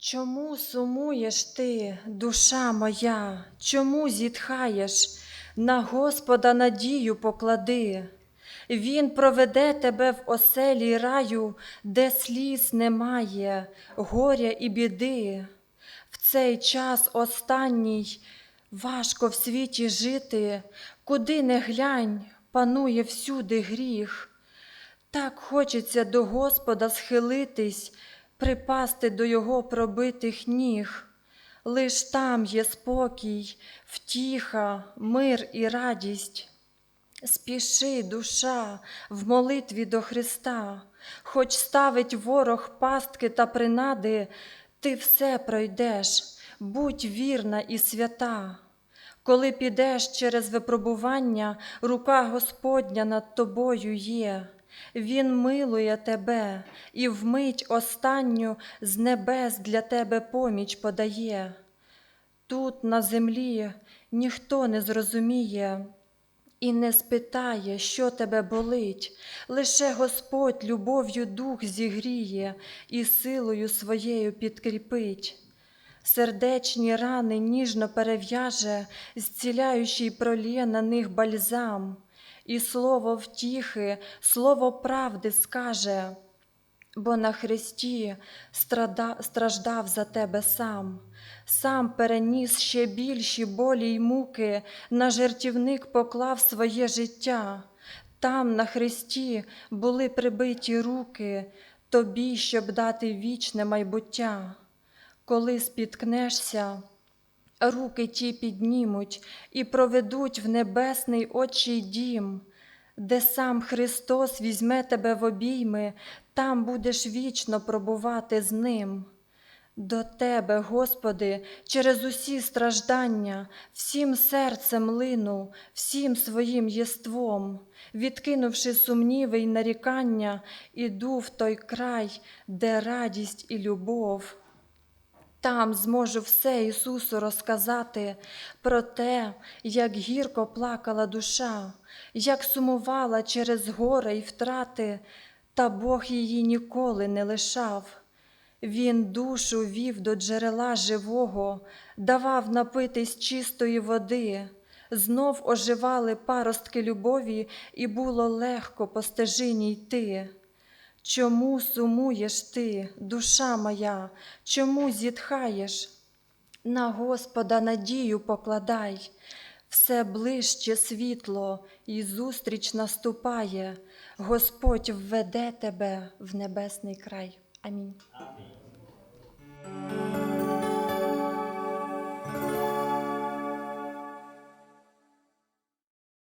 Чому сумуєш ти, душа моя, чому зітхаєш? На Господа надію поклади. Він проведе тебе в оселі раю, де сліз немає, горя і біди. В цей час останній важко в світі жити, куди не глянь, панує всюди гріх. Так хочеться до Господа схилитись, припасти до Його пробитих ніг. Лиш там є спокій, втіха, мир і радість. Спіши, душа, в молитві до Христа, хоч ставить ворог пастки та принади, ти все пройдеш, будь вірна і свята. Коли підеш через випробування, рука Господня над тобою є. Він милує тебе і вмить останню з небес для тебе поміч подає. Тут на землі ніхто не зрозуміє і не спитає, що тебе болить, лише Господь любов'ю дух зігріє і силою своєю підкріпить. Сердечні рани ніжно перев'яже, зціляючий пролє на них бальзам, і слово втіхи, слово правди скаже, бо на Христі страда, страждав за тебе сам, сам переніс ще більші болі й муки, на жертівник поклав своє життя. Там на Христі були прибиті руки, тобі, щоб дати вічне майбуття. Коли спіткнешся, руки ті піднімуть і проведуть в небесний Отчий дім, де сам Христос візьме тебе в обійми, там будеш вічно пробувати з Ним. До Тебе, Господи, через усі страждання, всім серцем лину, всім своїм єством, відкинувши сумніви й нарікання, іду в той край, де радість і любов. Там зможу все Ісусу розказати про те, як гірко плакала душа, як сумувала через горе й втрати, та Бог її ніколи не лишав. Він душу вів до джерела живого, давав напитись чистої води, знов оживали паростки любові, і було легко по стежині йти. Чому сумуєш ти, душа моя, чому зітхаєш? На Господа надію покладай, все ближче світло, і зустріч наступає, Господь введе тебе в небесний край. Амінь. Амінь.